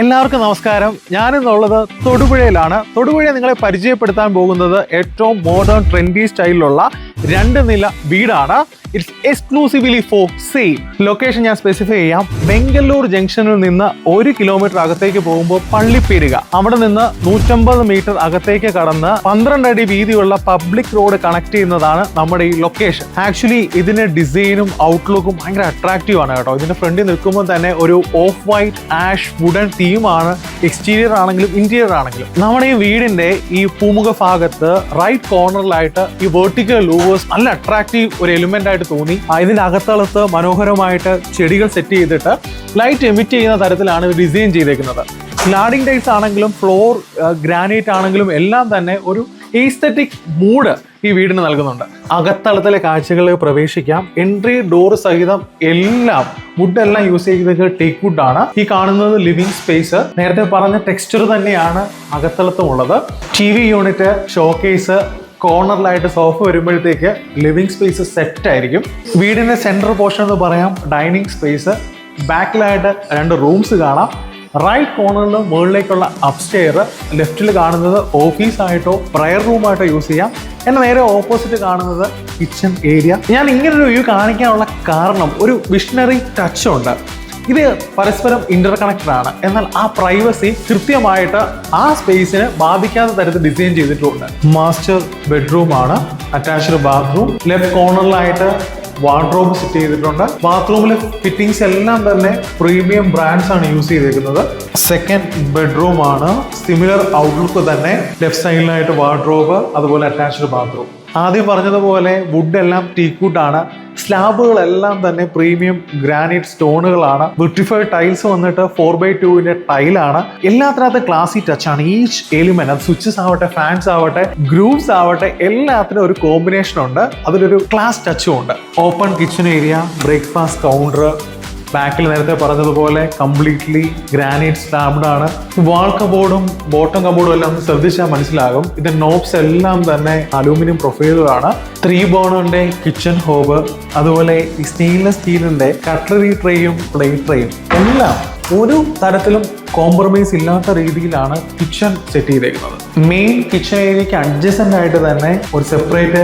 എല്ലാവർക്കും നമസ്കാരം. ഞാനിന്നുള്ളത് തൊടുപുഴയിലാണ്. തൊടുപുഴയെ നിങ്ങളെ പരിചയപ്പെടുത്താൻ പോകുന്നത് ഏറ്റവും മോഡേൺ ട്രെൻഡി സ്റ്റൈലിലുള്ള രണ്ട് നില വീടാണ്. It's exclusively for sale location ഞാൻ സ്പെസിഫൈ ചെയ്യാം. ബംഗലൂർ ജംഗ്ഷനിൽ നിന്ന് ഒരു കിലോമീറ്റർ അകത്തേക്ക് പോകുമ്പോൾ പള്ളിപ്പേരുക അവിടെ നിന്ന് നൂറ്റമ്പത് മീറ്റർ അകത്തേക്ക് കടന്ന് പന്ത്രണ്ട് അടി വീതിയുള്ള പബ്ലിക് റോഡ് കണക്ട് ചെയ്യുന്നതാണ് നമ്മുടെ ഈ ലൊക്കേഷൻ ആക്ച്വലി ഇതിന്റെ ഡിസൈനും ഔട്ട്ലുക്കും ഭയങ്കര അട്രാക്റ്റീവ് ആണ് കേട്ടോ. ഇതിന്റെ ഫ്രണ്ടിൽ നിൽക്കുമ്പോൾ തന്നെ ഒരു ഓഫ് വൈറ്റ് ആഷ് വുഡൻ തീമാണ് എക്സ്റ്റീരിയർ ആണെങ്കിലും ഇന്റീരിയർ ആണെങ്കിലും. നമ്മുടെ ഈ വീടിന്റെ ഈ പൂമുഖ ഭാഗത്ത് റൈറ്റ് കോർണറിലായിട്ട് ഈ വെർട്ടിക്കൽ ലൂവേഴ്സ് നല്ല അട്രാക്റ്റീവ് ഒരു എലിമെന്റ് ആയിട്ട് തോന്നി. ആ, ഇതിന്റെ അകത്തളത്ത് മനോഹരമായിട്ട് ചെടികൾ സെറ്റ് ചെയ്തിട്ട് ലൈറ്റ് എമിറ്റ് ചെയ്യുന്ന തരത്തിലാണ് ഡിസൈൻ ചെയ്തേക്കുന്നത്. സ്ലാഡിംഗ് ടൈൽസ് ആണെങ്കിലും ഫ്ലോർ ഗ്രാനൈറ്റ് ആണെങ്കിലും എല്ലാം തന്നെ ഒരു ഈസ്തറ്റിക് മൂഡ് ഈ വീടിന് നൽകുന്നുണ്ട്. അകത്തളത്തിലെ കാഴ്ചകളിൽ പ്രവേശിക്കാം. എൻട്രി ഡോർ സഹിതം എല്ലാം വുഡ് എല്ലാം യൂസ് ചെയ്തത് ടേക്ക് വുഡ് ആണ്. ഈ കാണുന്നത് ലിവിംഗ് സ്പേസ് നേരത്തെ പറഞ്ഞ ടെക്സ്ചർ തന്നെയാണ് അകത്തളത്തും ഉള്ളത്. ടി വി യൂണിറ്റ് ഷോക്കേസ് കോർണറിലായിട്ട് സോഫ വരുമ്പോഴത്തേക്ക് ലിവിംഗ് സ്പേസ് സെറ്റ് ആയിരിക്കും. വീടിന്റെ സെൻട്രൽ പോർഷൻ എന്ന് പറയാം ഡൈനിങ് സ്പേസ്. ബാക്കിലായിട്ട് രണ്ട് റൂംസ് കാണാം. റൈറ്റ് കോർണറിൽ മുകളിലേക്കുള്ള അപ്സ്റ്റെയർ ലെഫ്റ്റിൽ കാണുന്നത് ഓഫീസായിട്ടോ പ്രയർ റൂമായിട്ടോ യൂസ് ചെയ്യാം. എന്നാൽ നേരെ ഓപ്പോസിറ്റ് കാണുന്നത് കിച്ചൺ ഏരിയ ഞാൻ ഇങ്ങനൊരു വ്യൂ കാണിക്കാനുള്ള കാരണം ഒരു വിഷണറി ടച്ച് ഉണ്ട്. ഇത് പരസ്പരം ഇന്റർ കണക്റ്റഡ് ആണ്. എന്നാൽ ആ പ്രൈവസി കൃത്യമായിട്ട് ആ സ്പേസിന് ബാധിക്കാത്ത തരത്തിൽ ഡിസൈൻ ചെയ്തിട്ടുണ്ട്. മാസ്റ്റർ ബെഡ്റൂം ആണ് അറ്റാച്ച്ഡ് ബാത്റൂം ലെഫ്റ്റ് കോർണറിലായിട്ട് വാർഡ്രോബ് സെറ്റ് ചെയ്തിട്ടുണ്ട്. ബാത്റൂമിൽ ഫിറ്റിംഗ്സ് എല്ലാം തന്നെ പ്രീമിയം ബ്രാൻഡ്സ് ആണ് യൂസ് ചെയ്തിരിക്കുന്നത് സെക്കൻഡ് ബെഡ്റൂം ആണ് സിമിലർ ഔട്ട്ലുക്ക് തന്നെ ലെഫ്റ്റ് സൈഡിലായിട്ട് വാർഡ്രോബ് അതുപോലെ അറ്റാച്ച്ഡ് ബാത്റൂം ആദ്യം പറഞ്ഞതുപോലെ വുഡ് എല്ലാം ടീക്വുഡ് ആണ്. സ്ലാബുകളെല്ലാം തന്നെ പ്രീമിയം ഗ്രാനൈറ്റ് സ്റ്റോണുകളാണ് ബ്യൂട്ടിഫൈഡ് ടൈൽസ് വന്നിട്ട് ഫോർ ബൈ ടുവിന്റെ ടൈലാണ് എല്ലാത്തിനകത്ത് ക്ലാസി ടച്ച് ആണ്. ഈച്ച് എലിമെന്റ് അത് സ്വിച്ചസ് ആവട്ടെ ഫാൻസ് ആവട്ടെ ഗ്രൂവ്സ് ആവട്ടെ എല്ലാത്തിനും ഒരു കോമ്പിനേഷൻ ഉണ്ട്. അതിലൊരു ക്ലാസ് ടച്ചും ഉണ്ട്. Open kitchen area breakfast counter ബാക്കിൽ നേരത്തെ പറഞ്ഞതുപോലെ കംപ്ലീറ്റ്ലി ഗ്രാനൈറ്റ് സ്ലാബ്ഡ് ആണ്. വാൾ കബോർഡും ബോട്ടം കബോർഡും എല്ലാം ഒന്ന് ശ്രദ്ധിച്ചാൽ മനസ്സിലാകും. ഇതിന്റെ നോബ്സ് എല്ലാം തന്നെ അലൂമിനിയം പ്രൊഫൈലുകളാണ് ത്രീ ബോണറിന്റെ കിച്ചൺ ഹോബ് അതുപോലെ ഈ സ്റ്റെയിൻലെസ് സ്റ്റീലിന്റെ കട്ട്ലറി ട്രേയും പ്ലേറ്റ് ട്രേയും എല്ലാം ഒരു തരത്തിലും കോംപ്രമൈസ് ഇല്ലാത്ത രീതിയിലാണ് കിച്ചൺ സെറ്റ് ചെയ്തേക്കുന്നത്. മെയിൻ കിച്ചൺ ഏരിയക്ക് അഡ്ജസ്റ്റന്റ് ആയിട്ട് തന്നെ ഒരു സെപ്പറേറ്റ്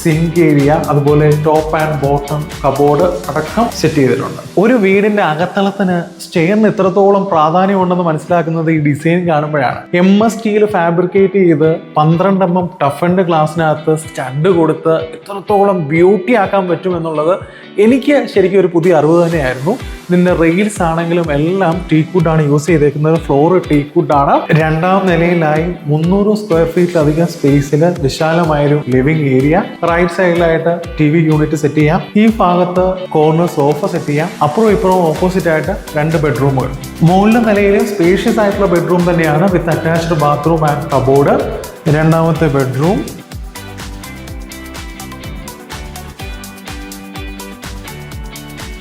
സിങ്ക് ഏരിയ അതുപോലെ ടോപ്പ് ആൻഡ് ബോട്ടം കബോർഡ് അടക്കം സെറ്റ് ചെയ്തിട്ടുണ്ട്. ഒരു വീടിന്റെ അകത്തളത്തിന് സ്റ്റെയറിന് എത്രത്തോളം പ്രാധാന്യമുണ്ടെന്ന് മനസ്സിലാക്കുന്നത് ഈ ഡിസൈൻ കാണുമ്പോഴാണ്. എം എസ് ടിയിൽ ഫാബ്രിക്കേറ്റ് ചെയ്ത് പന്ത്രണ്ട് എം എം ടഫൻഡ് ഗ്ലാസിനകത്ത് സ്റ്റഡ് കൊടുത്ത് എത്രത്തോളം ബ്യൂട്ടി ആക്കാൻ പറ്റും എന്നുള്ളത് എനിക്ക് ശരിക്കും ഒരു പുതിയ അറിവ് തന്നെയായിരുന്നു. ഇതിന്റെ റെയിൽസ് ആണെങ്കിലും എല്ലാം ടീക്വുഡ് ആണ് യൂസ് ചെയ്തേക്കുന്നത്. ഫ്ലോർ ടീക്വുഡ് ആണ്. രണ്ടാം നിലയിലായി മുന്നൂറ് സ്ക്വയർ ഫീറ്റ് അധികം സ്പേസിൽ വിശാലമായൊരു ലിവിംഗ് ഏരിയ റൈറ്റ് സൈഡിലായിട്ട് ടി വി യൂണിറ്റ് സെറ്റ് ചെയ്യാം. ഈ ഭാഗത്ത് കോർണർ സോഫ സെറ്റ് ചെയ്യാം. അപ്പുറവും ഇപ്പുറവും ഓപ്പോസിറ്റ് ആയിട്ട് രണ്ട് ബെഡ്റൂമുകൾ മുകളിലെ നിലയിൽ സ്പേഷ്യസ് ആയിട്ടുള്ള ബെഡ്റൂം തന്നെയാണ് with attached bathroom and cupboard രണ്ടാമത്തെ ബെഡ്റൂം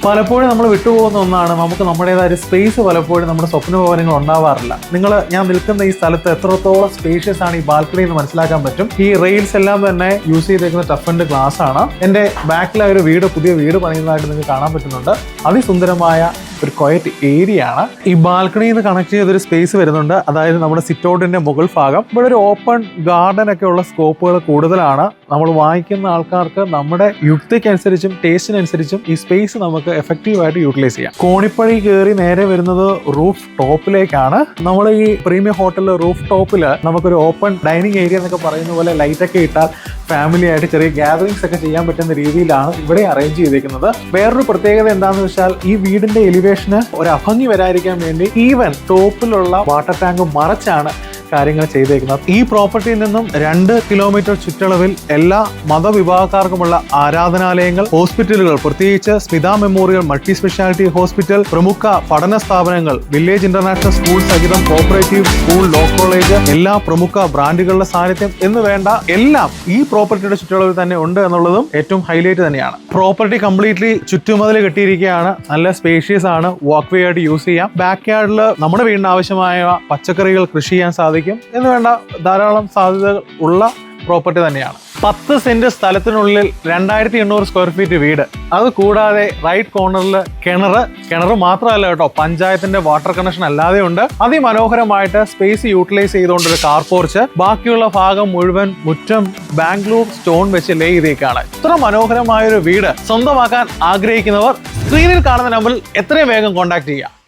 പലപ്പോഴും നമ്മൾ വിട്ടുപോകുന്ന ഒന്നാണ് നമുക്ക് നമ്മുടേതായ സ്പേസ് പലപ്പോഴും നമ്മുടെ സ്വപ്ന ഭവനങ്ങൾ ഉണ്ടാവാറില്ല. നിങ്ങൾ ഞാൻ നിൽക്കുന്ന ഈ സ്ഥലത്ത് എത്രത്തോളം സ്പേഷ്യസ് ആണ് ഈ ബാൽക്കണി എന്ന് മനസ്സിലാക്കാൻ പറ്റും. ഈ റെയിൽസ് എല്ലാം തന്നെ യൂസ് ചെയ്തേക്കുന്ന ടഫ് ആൻഡ് ഗ്ലാസ് ആണ്. എന്റെ ബാക്കിലായ ഒരു വീട് പുതിയ വീട് പണിയുന്നതായിട്ട് നിങ്ങൾക്ക് കാണാൻ പറ്റുന്നുണ്ട്. അതിസുന്ദരമായ ഒരു ക്വയറ്റ് ഏരിയ ആണ്. ഈ ബാൽക്കണിയിൽ നിന്ന് കണക്ട് ചെയ്തൊരു സ്പേസ് വരുന്നുണ്ട്. അതായത് നമ്മുടെ സിറ്റൗട്ടിന്റെ മുകൾ ഭാഗം. ഇവിടെ ഒരു ഓപ്പൺ ഗാർഡൻ ഒക്കെ ഉള്ള സ്കോപ്പുകൾ കൂടുതലാണ്. നമ്മൾ വാങ്ങിക്കുന്ന ആൾക്കാർക്ക് നമ്മുടെ യുക്തിക്കനുസരിച്ചും ടേസ്റ്റിനനുസരിച്ചും ഈ സ്പേസ് നമുക്ക് എഫക്റ്റീവ് ആയിട്ട് യൂട്ടിലൈസ് ചെയ്യാം. കോണിപ്പഴി കയറി നേരെ വരുന്നത് റൂഫ് ടോപ്പിലേക്കാണ് നമ്മൾ ഈ പ്രീമിയം ഹോട്ടലിലെ റൂഫ് ടോപ്പിൽ നമുക്കൊരു ഓപ്പൺ ഡൈനിങ് ഏരിയ എന്നൊക്കെ പറയുന്ന പോലെ ലൈറ്റ് ഒക്കെ ഇട്ടാൽ ഫാമിലി ആയിട്ട് ചെറിയ ഗ്യാതറിങ്സ് ഒക്കെ ചെയ്യാൻ പറ്റുന്ന രീതിയിലാണ് ഇവിടെ അറേഞ്ച് ചെയ്തിരിക്കുന്നത്. വേറൊരു പ്രത്യേകത എന്താണെന്ന് വെച്ചാൽ ഈ വീടിന്റെ എലിവേഷന് ഒരു അഭംഗി വരാതിരിക്കാൻ വേണ്ടി ഈവൻ ടോപ്പിലുള്ള വാട്ടർ ടാങ്ക് മറച്ചാണ് കാര്യങ്ങൾ ചെയ്തേക്കുന്നത്. ഈ പ്രോപ്പർട്ടിയിൽ നിന്നും രണ്ട് കിലോമീറ്റർ ചുറ്റളവിൽ എല്ലാ മതവിഭാഗക്കാർക്കുമുള്ള ആരാധനാലയങ്ങൾ ഹോസ്പിറ്റലുകൾ പ്രത്യേകിച്ച് Smitha memorial multi speciality hospital പ്രമുഖ പഠന സ്ഥാപനങ്ങൾ വില്ലേജ് ഇന്റർനാഷണൽ സ്കൂൾ സഹിതം കോപ്പറേറ്റീവ് സ്കൂൾ ലോ കോളേജ് എല്ലാ പ്രമുഖ ബ്രാൻഡുകളുടെ സാന്നിധ്യം എന്ന് വേണ്ട എല്ലാം ഈ പ്രോപ്പർട്ടിയുടെ ചുറ്റളവിൽ തന്നെ ഉണ്ട് എന്നുള്ളതും ഏറ്റവും ഹൈലൈറ്റ് തന്നെയാണ്. പ്രോപ്പർട്ടി കംപ്ലീറ്റ്ലി ചുറ്റുമതിൽ കെട്ടിയിരിക്കുകയാണ്. നല്ല സ്പേഷ്യസ് ആണ്. വാക്ക് വേ ആയിട്ട് യൂസ് ചെയ്യാം. ബാക്ക് യാർഡിൽ നമ്മുടെ വീടിന് ആവശ്യമായ പച്ചക്കറികൾ കൃഷി ചെയ്യാൻ സാധിക്കും എന്ന് വേണ്ട ധാരാളം സാധ്യതകൾ ഉള്ള പ്രോപ്പർട്ടി തന്നെയാണ്. പത്ത് സെന്റ് സ്ഥലത്തിനുള്ളിൽ രണ്ടായിരത്തി എണ്ണൂറ് സ്ക്വയർ ഫീറ്റ് വീട്. അത് കൂടാതെ റൈറ്റ് കോർണറിൽ കിണർ. കിണർ മാത്രമല്ല കേട്ടോ പഞ്ചായത്തിന്റെ വാട്ടർ കണക്ഷൻ അല്ലാതെ ഉണ്ട്. അതിമനോഹരമായിട്ട് സ്പേസ് യൂട്ടിലൈസ് ചെയ്തുകൊണ്ട് ഒരു കാർ പോർച്ച് ബാക്കിയുള്ള ഭാഗം മുഴുവൻ മുറ്റം ബാംഗ്ലൂർ സ്റ്റോൺ വെച്ച് ലേ ചെയ്തേക്കാണ്. ഇത്ര മനോഹരമായ ഒരു വീട് സ്വന്തമാക്കാൻ ആഗ്രഹിക്കുന്നവർ സ്ക്രീനിൽ കാണുന്ന നമ്പറിൽ എത്രയും വേഗം കോൺടാക്ട് ചെയ്യുക